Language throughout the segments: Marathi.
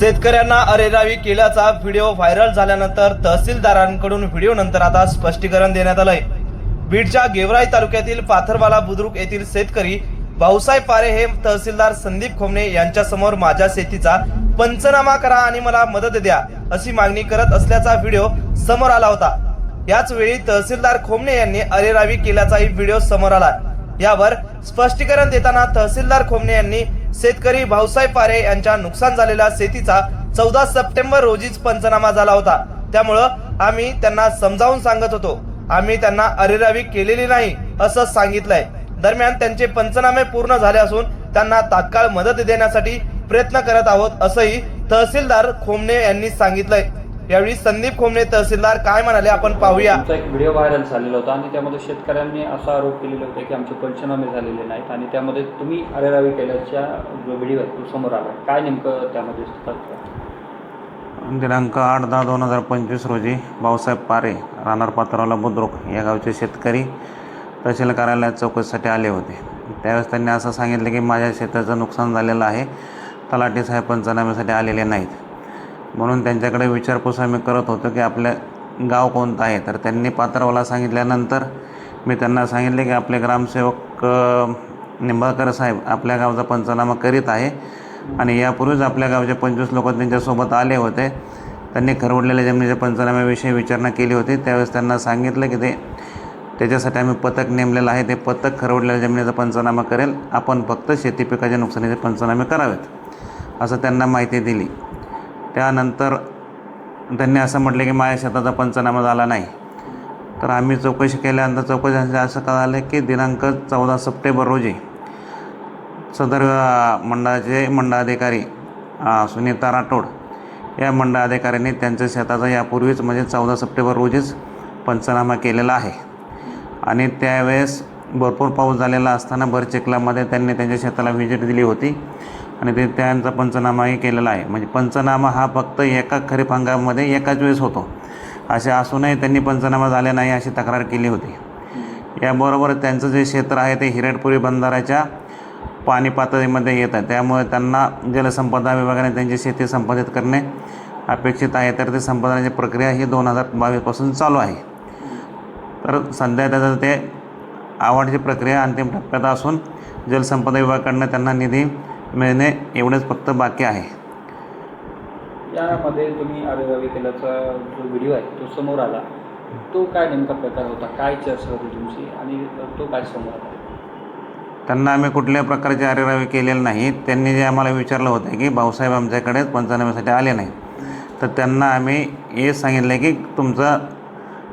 शेतकऱ्यांना अरेरावी केल्याचा व्हिडिओ व्हायरल झाल्यानंतर तहसीलदारांकडून व्हिडिओ नंतर आता स्पष्टीकरण देण्यात आलंय. बीडच्या गेवराई तालुक्यातील पाथरवाला बुद्रुक येथील शेतकरी भाऊसाहेब पारे हे तहसीलदार संदीप खोमणे यांच्यासमोर माझ्या शेतीचा पंचनामा करा आणि मला मदत द्या अशी मागणी करत असल्याचा व्हिडिओ समोर आला होता. याच वेळी तहसीलदार खोमणे यांनी अरेरावी केल्याचाही व्हिडिओ समोर आला. यावर स्पष्टीकरण देताना तहसीलदार खोमणे यांनी शेतकरी भाऊसाहेब पारे यांच्या नुकसान झालेल्या शेतीचा चौदा सप्टेंबर रोजीच पंचनामा झाला होता. त्यामुळं आम्ही त्यांना समजावून सांगत होतो. आम्ही त्यांना अरेरावी केलेली नाही असं सांगितलंय. दरम्यान त्यांचे पंचनामे पूर्ण झाले असून त्यांना तात्काळ मदत देण्यासाठी प्रयत्न करत आहोत असंही तहसीलदार खोमणे यांनी सांगितलंय. यावेळी संदीप खोमणे तहसीलदार काय म्हणाले आपण पाहूया. तुमचा एक व्हिडिओ व्हायरल झालेला होता आणि त्यामध्ये शेतकऱ्यांनी असा आरोप केलेला होता की आमचे पंचनामे झालेले नाहीत आणि त्यामध्ये तुम्ही अरेरावी केल्याच्या जो व्हिडिओ आहे तो समोर आला. काय नेमकं त्यामध्ये दिनांक आठ दहा दोन हजार पंचवीस रोजी भाऊसाहेब पारे राहणार पात्राला बुद्रुक या गावचे शेतकरी तहसील कार्यालयात चौकशीसाठी आले होते. त्यावेळेस त्यांनी असं सांगितलं की माझ्या शेताचं नुकसान झालेलं आहे. तलाठी साहेब पंचनाम्यासाठी आलेले नाहीत. म्हणून त्यांच्याकडे विचारपूस आम्ही करत होतो की आपलं गाव कोणतं आहे. तर त्यांनी पात्रावाला सांगितल्यानंतर मी त्यांना सांगितले की आपले ग्रामसेवक निंबाळकर साहेब आपल्या गावचा पंचनामा करीत आहे आणि यापूर्वीच आपल्या गावचे पंचवीस लोक त्यांच्यासोबत आले होते. त्यांनी खरवडलेल्या जमिनीच्या पंचनाम्याविषयी विचारणा केली होती. त्यावेळेस त्यांना सांगितलं की ते त्याच्यासाठी आम्ही पथक नेमलेलं आहे. ते पथक खरवडलेल्या जमिनीचा पंचनामा करेल. आपण फक्त शेती पिकाच्या नुकसानीचे पंचनामे करावेत असं त्यांना माहिती दिली. त्यानंतर त्यांनी असं म्हटलं की माझ्या शेताचा पंचनामा झाला नाही. तर आम्ही चौकशी केल्यानंतर चौकशी असं कळालं की दिनांक चौदा सप्टेंबर रोजी सदर मंडळाचे मंडळाधिकारी सुनीता राठोड या मंडळाधिकाऱ्यांनी त्यांच्या शेताचा यापूर्वीच म्हणजे चौदा सप्टेंबर रोजीच पंचनामा केलेला आहे. आणि त्यावेळेस भरपूर पाऊस झालेला असताना भरचिखलामध्ये त्यांनी त्यांच्या शेताला व्हिजिट दिली होती. आणि ते त्यांचा पंचनामाही केलेला आहे. म्हणजे पंचनामा हा फक्त एका खरीप हंगामामध्ये एकाच वेळेस होतो. असे असूनही त्यांनी पंचनामा झाले नाही अशी तक्रार केली होती. याबरोबर त्यांचं जे क्षेत्र आहे ते हिरडपुरी बंधाऱ्याच्या पाणी पातळीमध्ये येतं त्यामुळे त्यांना जलसंपदा विभागाने त्यांची शेती संपादित करणे अपेक्षित आहे. तर ते संपादनाची प्रक्रिया ही दोन हजार बावीसपासून चालू आहे. तर सध्या त्याचं ते आवडची प्रक्रिया अंतिम टप्प्यात असून जलसंपदा विभागाकडनं त्यांना निधी मिळणे एवढंच फक्त बाकी आहे. यामध्ये तुम्ही केल्याचा जो व्हिडिओ आहे तो समोर आला. तो काय नेमका प्रकार होता? काय चर्चा होती तुमची? आणि तो काय समोर आला? त्यांना आम्ही कुठल्याही प्रकारचे अरेरावी केलेलं नाही. त्यांनी जे आम्हाला विचारलं होतं की भाऊसाहेब आमच्याकडे पंचनाम्यासाठी आले नाही तर त्यांना आम्ही हे सांगितलं की तुमचा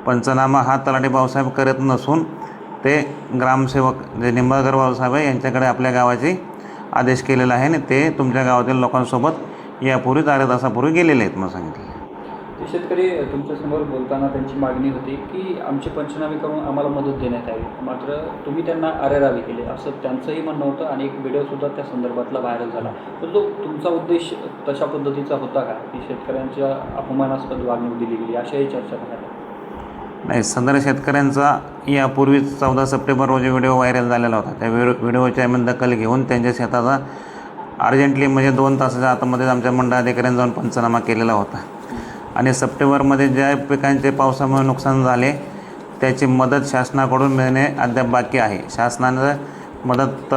पंचनामा हा तलाठी भाऊसाहेब करत नसून ते ग्रामसेवक जे निंबाळकर भाऊसाहेब आहे यांच्याकडे आपल्या गावाचे आदेश केलेला आहे आणि ते तुमच्या गावातील लोकांसोबत यापूर्वीच अर्ध्या तासापूर्वी गेलेले आहेत मग सांगितले. ते शेतकरी तुमच्यासमोर बोलताना त्यांची मागणी होती की आमचे पंचनामे करून आम्हाला मदत देण्यात यावी. मात्र तुम्ही त्यांना अरेरावी केले असं त्यांचंही म्हणणं होतं आणि एक व्हिडिओसुद्धा त्या संदर्भातला व्हायरल झाला. तर तो तुमचा उद्देश तशा पद्धतीचा होता का? की शेतकऱ्यांच्या अपमानास्पद वागणूक दिली गेली अशाही चर्चा झाल्या नाही सदर शेतकऱ्यांचा यापूर्वीच चौदा सप्टेंबर रोजी व्हिडिओ व्हायरल झालेला होता. त्या व्हिडिओ व्हिडिओच्या आम्ही दखल घेऊन त्यांच्या शेताचा अर्जंटली म्हणजे दोन तासाच्या आतमध्येच आमच्या मंडळ अधिकाऱ्यांनी जाऊन पंचनामा केलेला होता. आणि सप्टेंबरमध्ये ज्या पिकांचे पावसामुळे नुकसान झाले त्याची मदत शासनाकडून मिळणे अद्याप बाकी आहे. शासनानं मदत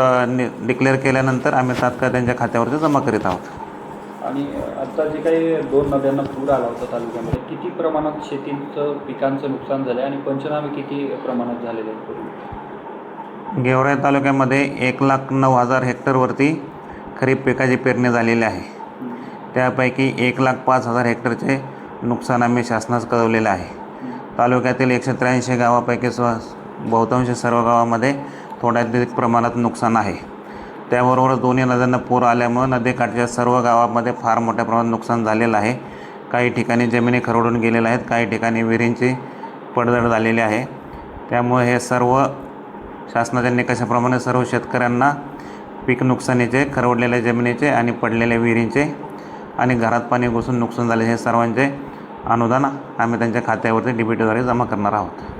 डिक्लेअर केल्यानंतर आम्ही तात्काळ त्यांच्या खात्यावरती जमा करीत आहोत. आणि आता जे काही दोन नद्यांना पूर आला होता तालुक्यामध्ये किती प्रमाणात शेतीचं पिकांचं नुकसान झालं आणि पंचनामे किती प्रमाणात झालेले आहेत गेवराई तालुक्यामध्ये एक लाख नऊ हजार हेक्टरवरती खरीप पिकाची पेरणी झालेली आहे. त्यापैकी एक लाख पाच हजार हेक्टरचे नुकसान आम्ही शासनास कळवलेलं आहे. तालुक्यातील एकशे त्र्याऐंशी गावापैकी स्व बहुतांश सर्व गावामध्ये थोड्या अधिक प्रमाणात नुकसान आहे. त्याबरोबरच दोन्ही नद्यांना पूर आल्यामुळं नदीकाठच्या सर्व गावामध्ये फार मोठ्या प्रमाणात नुकसान झालेलं आहे. काही ठिकाणी जमिनी खरवडून गेलेल्या आहेत काही ठिकाणी विहिरींची पडझड झालेली आहे. त्यामुळे हे सर्व शासनाच्या निकषाप्रमाणे सर्व शेतकऱ्यांना पीक नुकसानीचे खरवडलेल्या जमिनीचे आणि पडलेल्या विहिरींचे आणि घरात पाणी घुसून नुकसान झाले हे सर्वांचे अनुदान आम्ही त्यांच्या खात्यावरती डीबीटीद्वारे जमा करणार आहोत.